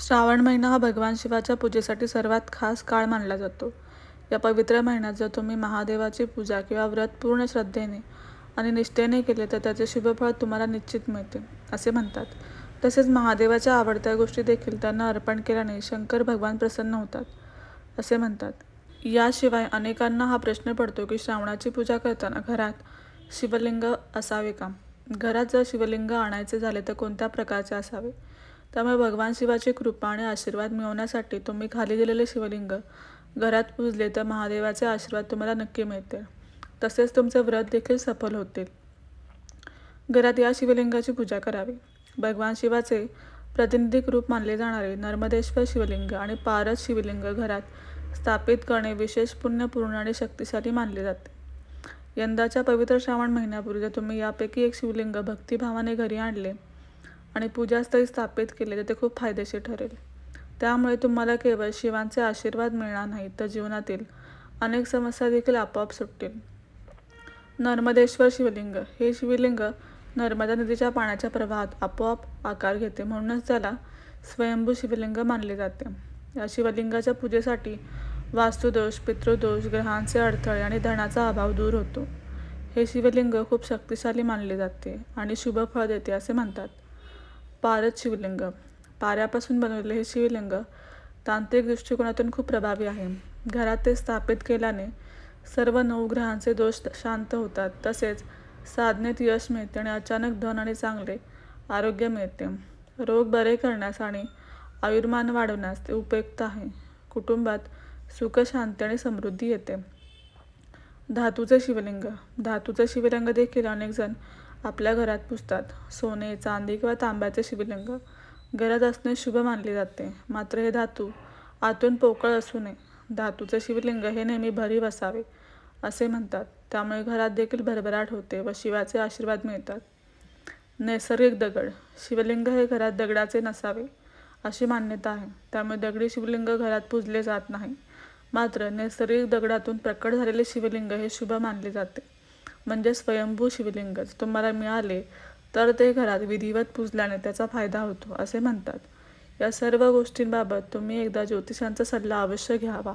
श्रावण महिना हा भगवान शिवाच्या पूजेसाठी सर्वात खास काळ मानला जातो. या पवित्र महिन्यात जर तुम्ही महादेवाची पूजा किंवा व्रत पूर्ण श्रद्धेने आणि निष्ठेने केले तर त्याचे शुभफळ तुम्हाला निश्चित मिळते असे म्हणतात. तसेच महादेवाच्या आवडत्या गोष्टी देखील त्यांना अर्पण केल्याने शंकर भगवान प्रसन्न होतात असे म्हणतात. याशिवाय अनेकांना हा प्रश्न पडतो की श्रावणाची पूजा करताना घरात शिवलिंग असावे का? घरात जर शिवलिंग आणायचे झाले तर कोणत्या प्रकारचे असावे? त्यामुळे भगवान शिवाची कृपा आणि आशीर्वाद मिळवण्यासाठी तुम्ही खाली दिलेले शिवलिंग घरात पूजले तर महादेवाचे आशीर्वाद तुम्हाला नक्की मिळतील. तसेच तुमचे व्रत देखील सफल होतील. घरात या शिवलिंगाची पूजा करावी. भगवान शिवाचे प्रतिनिधिक रूप मानले जाणारे नर्मदेश्वर शिवलिंग आणि पारस शिवलिंग घरात स्थापित करणे विशेष पुण्यपूर्ण आणि शक्तिशाली मानले जाते. यंदाच्या पवित्र श्रावण महिन्यापूर्वी जर तुम्ही यापैकी एक शिवलिंग भक्तिभावाने घरी आणले आणि पूजास्थळी स्थापित केले तर ते खूप फायदेशीर ठरेल. त्यामुळे तुम्हाला केवळ शिवांचे आशीर्वाद मिळणार नाहीत तर जीवनातील अनेक समस्या देखील आपोआप सुटतील. नर्मदेश्वर शिवलिंग हे शिवलिंग नर्मदा नदीच्या पाण्याच्या प्रवाहात आपोआप आकार घेते म्हणूनच त्याला स्वयंभू शिवलिंग मानले जाते. या शिवलिंगाच्या पूजेसाठी वास्तुदोष पितृदोष ग्रहांचे अडथळे आणि धनाचा अभाव दूर होतो. हे शिवलिंग खूप शक्तिशाली मानले जाते आणि शुभ फळ देते असे म्हणतात. पारद शिवलिंग. पाऱ्यापासून बनवलेले हे शिवलिंग तांत्रिक दृष्टिकोनातून खूप प्रभावी आहे. घरात ते स्थापित केल्याने सर्व नऊ ग्रहांचे दोष शांत होतात. तसेच साधनेत यश मिळते आणि अचानक धन आणि चांगले आरोग्य मिळते. रोग बरे करण्यास आणि आयुर्मान वाढवण्यास ते उपयुक्त आहे. कुटुंबात सुख शांती आणि समृद्धी येते. धातूचे शिवलिंग. धातूचे शिवलिंग देखील अनेकजण आपल्या घरात पुसतात. सोने चांदी किंवा तांब्याचे शिवलिंग. घरात असणे शुभ मानले जाते. मात्र हे धातू आतून पोकळ असू नये. धातूचे शिवलिंग हे नेहमी भरीव असावे असे म्हणतात. त्यामुळे घरात देखील भरभराट होते व शिवाचे आशीर्वाद मिळतात. नैसर्गिक दगड. शिवलिंग हे घरात दगडाचे नसावे अशी मान्यता आहे. त्यामुळे दगडी शिवलिंग घरात पूजले जात नाही. मात्र नैसर्गिक दगडातून प्रकट झालेले शिवलिंग हे शुभ मानले जाते. म्हणजे स्वयंभू शिवलिंगच. तुम्हाला मिळाले तर ते घरात विधिवत पूजल्याने त्याचा फायदा होतो असे म्हणतात. या सर्व गोष्टींबाबत तुम्ही एकदा ज्योतिषांचा सल्ला अवश्य घ्यावा.